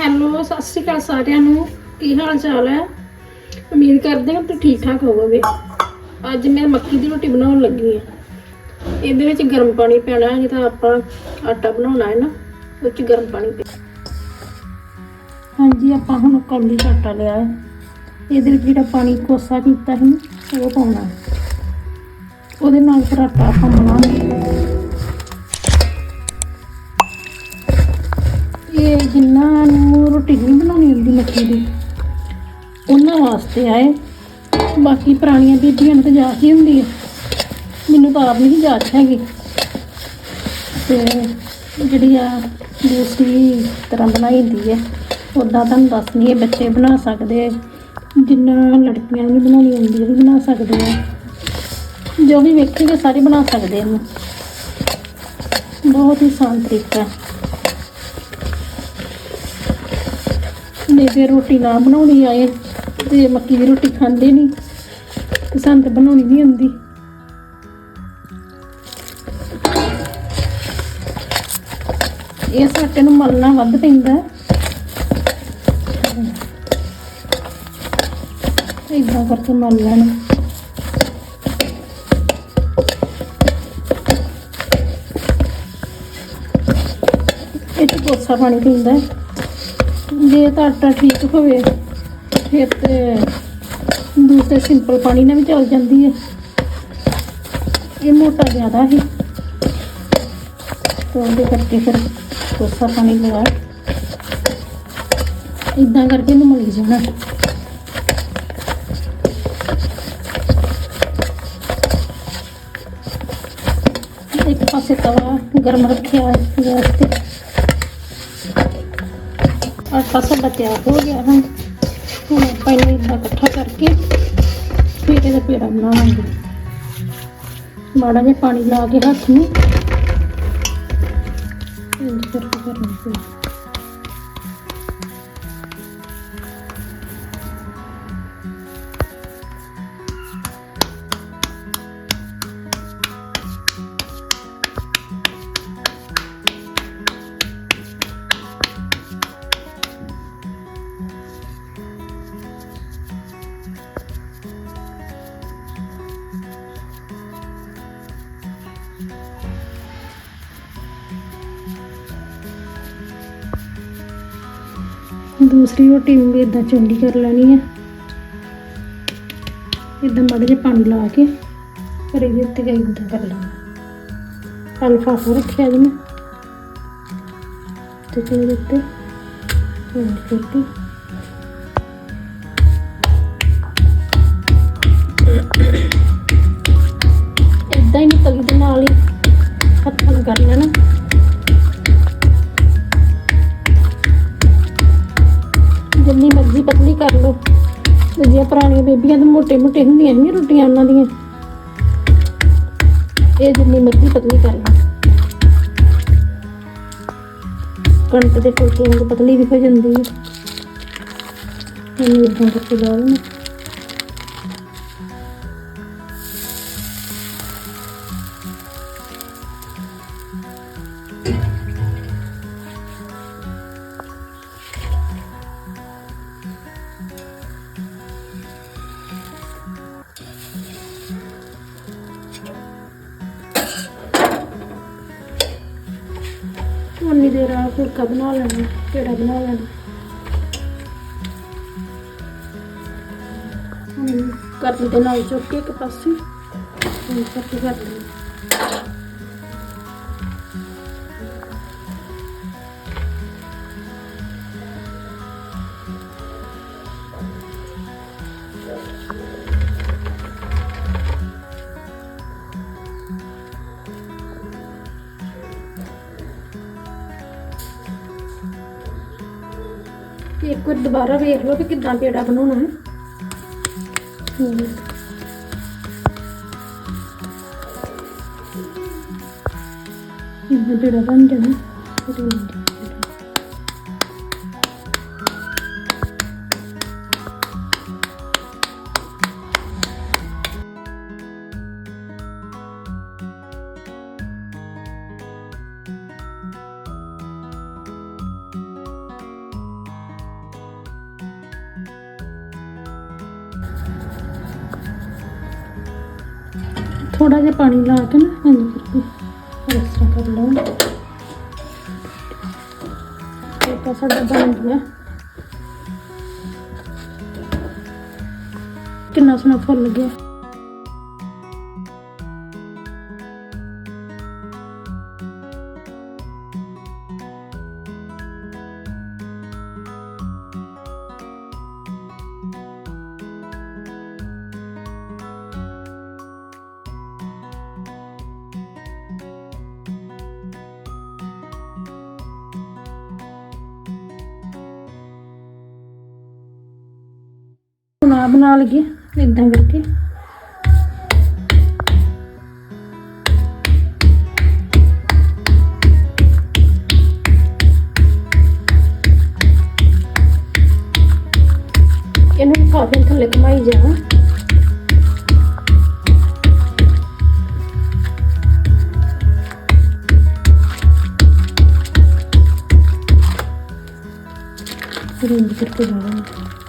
Hello ਸਤਿ ਸ਼੍ਰੀ ਅਕਾਲ ਸਾਰਿਆਂ ਨੂੰ। ਕੀ ਹਾਲ ਚਾਲ ਹੈ? ਉਮੀਦ ਕਰਦੇ ਹਾਂ ਤੁਸੀਂ ਠੀਕ ਠਾਕ ਹੋਵੋਗੇ। ਅੱਜ ਮੈਂ ਮੱਕੀ ਦੀ ਰੋਟੀ ਬਣਾਉਣ ਲੱਗੀ ਹਾਂ। ਇਹਦੇ ਵਿੱਚ ਗਰਮ ਪਾਣੀ ਪੈਣਾ ਹੈ, ਜਿੱਦਾਂ ਆਪਾਂ ਆਟਾ ਬਣਾਉਣਾ ਹੈ ਨਾ ਉਹ 'ਚ ਗਰਮ ਪਾਣੀ ਪੈ ਹਾਂਜੀ, ਆਪਾਂ ਹੁਣ ਕੌਲੀ 'ਚ ਆਟਾ ਲਿਆ ਹੈ। ਇਹਦੇ ਵਿੱਚ ਜਿਹੜਾ ਪਾਣੀ ਕੋਸਾ ਕੀਤਾ ਸੀ ਉਹ ਪਾਉਣਾ ਉਹਦੇ ਨਾਲ ਫਿਰ ਆਟਾ ਆਪਾਂ ਬਣਾਵਾਂਗੇ ਇਹ ਜਿਨ੍ਹਾਂ ਨੂੰ ਰੋਟੀ ਨਹੀਂ ਬਣਾਉਣੀ ਹੁੰਦੀ ਮੱਕੀ ਦੀ, ਉਹਨਾਂ ਵਾਸਤੇ ਆਏ। ਬਾਕੀ ਪੁਰਾਣੀਆਂ ਬੀਬੀਆਂ ਨੂੰ ਤਾਂ ਜਾਚ ਹੀ ਹੁੰਦੀ ਹੈ ਮੈਨੂੰ ਤਾਂ ਆਪ ਨਹੀਂ ਜਾਚ ਹੈਗੀ। ਤੇ ਜਿਹੜੀ ਆ ਦੂਸਰੀ ਤਰ੍ਹਾਂ ਬਣਾਈ ਹੁੰਦੀ ਹੈ ਉੱਦਾਂ ਤੁਹਾਨੂੰ ਦੱਸਣੀ ਹੈ ਬੱਚੇ ਬਣਾ ਸਕਦੇ ਜਿੰਨਾ ਲੜਕੀਆਂ ਨਹੀਂ ਬਣਾਉਣੀ ਹੁੰਦੀ ਉਹ ਵੀ ਬਣਾ ਸਕਦੇ ਆ। ਜੋ ਵੀ ਵੇਖੇਗੇ, ਸਾਰੇ ਬਣਾ ਸਕਦੇ ਇਹਨੂੰ ਬਹੁਤ ਹੀ ਆਸਾਨ ਤਰੀਕਾ। ਹੈ ਨੇ ਜੇ ਰੋਟੀ ਨਾ ਬਣਾਉਣੀ ਆਏ, ਤੇ ਮੱਕੀ ਦੀ ਰੋਟੀ ਖਾਂਦੇ ਨਹੀਂ ਤੇ ਸਾਨੂੰ ਤਾਂ ਬਣਾਉਣੀ ਨਹੀਂ ਆਉਂਦੀ। ਇਹ ਸਾਡੇ ਨੂੰ ਮਲਣਾ ਵੱਧ ਪੈਂਦਾ। ਇਦਾਂ ਕਰਕੇ ਮਲ ਲੈਣਾ। ਇਹ 'ਚ ਕੋਸਾ ਪਾਣੀ ਪੀਂਦਾ। ਹੈ ਜੇ ਤਾਂ ਆਟਾ ਠੀਕ ਹੋਵੇ, ਫਿਰ ਤੇ ਦੂਸਰੇ ਸਿੰਪਲ ਪਾਣੀ ਨਾਲ ਵੀ ਚੱਲ ਜਾਂਦੀ ਹੈ। ਇਹ ਮੋਟਾ ਜ਼ਿਆਦਾ ਹੈ। ਤਾਂ ਉਹਦੇ ਕਰਕੇ ਫਿਰ ਕੋਸਾ ਪਾਣੀ ਲਗਾ ਇਦਾਂ ਕਰਕੇ ਇਹਨੂੰ ਮਲੀ ਜਾਣਾ। ਇੱਕ ਪਾਸੇ ਤਵਾ ਗਰਮ ਰੱਖਿਆ ਗੈਸ ਤੇ ਆਟਾ ਸਾਡਾ ਤਿਆਰ ਹੋ ਗਿਆ ਹੁਣ ਹੁਣ ਆਪਾਂ ਇਹਨੂੰ ਇਦਾਂ ਇਕੱਠਾ ਕਰਕੇ ਫਿਰ ਇਹਦਾ ਪੇੜਾ ਬਣਾਵਾਂਗੇ ਮਾੜਾ ਜਿਹਾ ਪਾਣੀ ਲਾ ਕੇ ਹੱਥ ਨੂੰ। ਇੰਜ ਕਰਕੇ ਕਰਨਾ ਪਏਗਾ ਦੂਸਰੀ ਰੋਟੀ ਨੂੰ ਵੀ ਇਦਾਂ ਚੰਡੀ ਕਰ ਲੈਣੀ ਹੈ ਇਦਾਂ ਮਾੜਾ ਜਿਹਾ ਪਾਣੀ ਲਾ ਕੇ ਫਿਰ ਇਹਦੇ ਉੱਤੇ ਗਈ ਇਦਾਂ ਕਰ ਲੈਣਾ। ਅਲਫਾਫਾ ਰੱਖਿਆ ਜੀ ਮੈਂ। ਤੇ ਫਿਰ ਇਹਦੇ ਉੱਤੇ ਚੰਡੀ ਜਿੰਨੀ ਮਰਜ਼ੀ ਪਤਲੀ ਕਰ ਲਓ। ਤੇ ਜੇ ਪੁਰਾਣੀਆਂ ਬੇਬੀਆਂ ਤਾਂ ਮੋਟੇ ਮੋਟੇ ਹੁੰਦੀਆਂ ਨਹੀਂ ਰੋਟੀਆਂ ਉਹਨਾਂ ਦੀਆਂ। ਇਹ ਜਿੰਨੀ ਮਰਜ਼ੀ ਪਤਲੀ ਕਰ ਲਓ। ਕਣਕ ਦੇ ਫੁਲਕੇ ਵਾਂਗ ਪਤਲੀ ਵੀ ਹੋ ਜਾਂਦੀ ਹੈ। ਇਹਨੂੰ ਇਦਾਂ ਕਰਕੇ ਲਾ ਲੈਣਾ ਉਨੀ ਦੇਰ ਆ ਫੁਲਕਾ ਬਣਾ ਲੈਣਾ, ਕਿਹੜਾ ਬਣਾ ਲੈਣਾ। ਹੁਣ ਕਰ ਦੇ ਨਾਲ ਚੁੱਕ ਕੇ ਇੱਕ ਪਾਸੇ, ਹੁਣ ਕਰ ਲੈਣਾ ਤੇ ਇੱਕ ਵਾਰ ਦੁਬਾਰਾ ਵੇਖ ਲਓ ਕਿ ਕਿੱਦਾਂ ਪੇੜਾ ਬਣਾਉਣਾ ਹੈ ਹਮ। ਪੇੜਾ ਬਣ ਜਾਣਾ ਫਿਰ ਥੋੜਾ ਜਿਹਾ ਪਾਣੀ ਲਾ ਕੇ ਨਾ ਇੰਝ ਇਸ ਤਰ੍ਹਾਂ ਕਰ ਲਓ। ਇਹ ਤਾਂ ਸਾਡਾ ਬਣ ਗਿਆ। ਕਿੰਨਾ ਸੋਹਣਾ ਫੁੱਲ ਗਿਆ। ਹੁਣ ਬਣਾ ਲਈਏ ਇਦਾਂ ਕਰਕੇ। ਇਹਨੂੰ ਕਾਫੀ ਥੱਲੇ ਘਮਾਈ ਜਾਵਾਂ ਫਿਰ ਇੰਜ ਕਰਕੇ ਜਾਵਾਂ